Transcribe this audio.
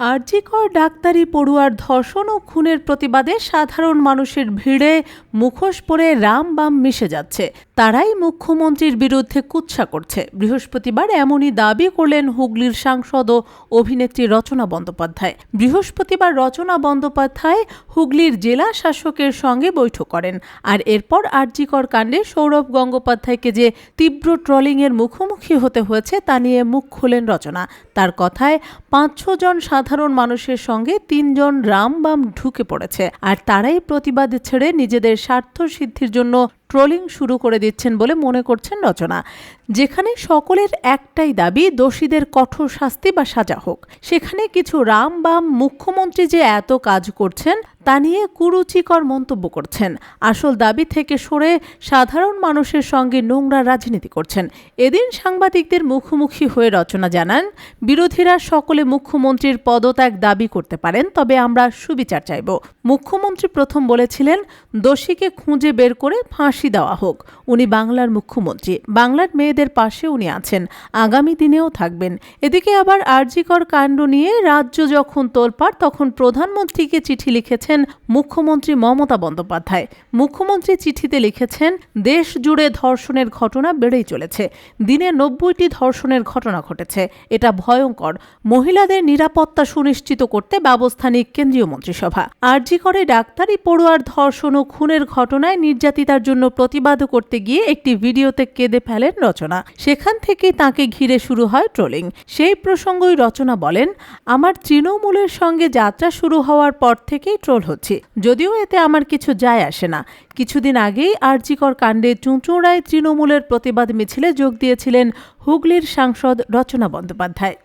আরজিকর ডাক্তারি পড়ুয়ার ধর্ষণ ও খুনের প্রতিবাদে সাধারণ মানুষের ভিড়ে মুখোশ পরে রাম বাম মিশে যাচ্ছে। তারাই মুখ্যমন্ত্রীর বিরুদ্ধে কুৎসা করছে। বৃহস্পতিবার এমনই দাবি করলেন হুগলির সাংসদ ও অভিনেত্রী রচনা বন্দ্যোপাধ্যায়। বৃহস্পতিবার রচনা বন্দ্যোপাধ্যায় হুগলির জেলা শাসকের সঙ্গে বৈঠক করেন। আর এরপর আরজিকর কাণ্ডে সৌরভ গঙ্গোপাধ্যায়কে যে তীব্র ট্রলিংয়ের মুখোমুখি হতে হয়েছে তা নিয়ে মুখ খুলেন রচনা। তার কথায় পাঁচ জন সাধারণ মানুষের সঙ্গে তিনজন রামবাম ঢুকে পড়েছে, আর তারাই প্রতিবাদ ছেড়ে নিজেদের স্বার্থ সিদ্ধির জন্য ট্রোলিং শুরু করে দিচ্ছেন বলে মনে করছেন রচনা। যেখানে সকলের একটাই দাবি, দোষীদের কঠোর শাস্তি বা সাজা হোক। সেখানে কিছু রাম বাম মুখ্যমন্ত্রী যে এত কাজ করছেন, তা নিয়ে কুরুচিকর মন্তব্য করছেন। আসল দাবি থেকে সরে সাধারণ মানুষের সঙ্গে নোংরা রাজনীতি করছেন। এদিন সাংবাদিকদের মুখোমুখি হয়ে রচনা জানান, বিরোধীরা সকলে মুখ্যমন্ত্রীর পদত্যাগ দাবি করতে পারেন, তবে আমরা সুবিচার চাইব। মুখ্যমন্ত্রী প্রথম বলেছিলেন, দোষীকে খুঁজে বের করে ফাঁসি দেওয়া হোক। উনি বাংলার মুখ্যমন্ত্রী। বাংলার মেয়েদের পাশে উনি আছেন। আগামী দিনেও থাকবেন। এদিকে আবার আরজিকর কাণ্ড নিয়ে রাজ্য যখন তোলপাড়, তখন প্রধানমন্ত্রীকে চিঠি লিখেছেন মুখ্যমন্ত্রী মমতা বন্দ্যোপাধ্যায়। মুখ্যমন্ত্রী চিঠিতে লিখেছেন, দেশ জুড়ে ধর্ষণের ঘটনা বেড়েই চলেছে। দিনে নব্বইটি ধর্ষণের ঘটনা ঘটেছে। এটা ভয়ঙ্কর। মহিলাদের নিরাপত্তা সুনিশ্চিত করতে ব্যবস্থা নিক কেন্দ্রীয় মন্ত্রিসভা। আরজি করে ডাক্তারি, পড়ুয়ার ধর্ষণ ও খুনের ঘটনায় নির্যাতিতার জন্য প্রতিবাদ করতে গিয়ে একটি ভিডিওতে কেঁদে ফেলেন রচনা। সেখান থেকেই তাকে ঘিরে শুরু হয় ট্রোলিং। সেই প্রসঙ্গই রচনা বলেন, আমার তৃণমূলের সঙ্গে যাত্রা শুরু হওয়ার পর থেকেই ট্রোল হচ্ছে। যদিও এতে আমার কিছু যায় আসে না। কিছুদিন আগেই আরজিকর কাণ্ডে চুঁচুড়ায় তৃণমূলের প্রতিবাদ মিছিলে যোগ দিয়েছিলেন হুগলির সাংসদ রচনা বন্দ্যোপাধ্যায়।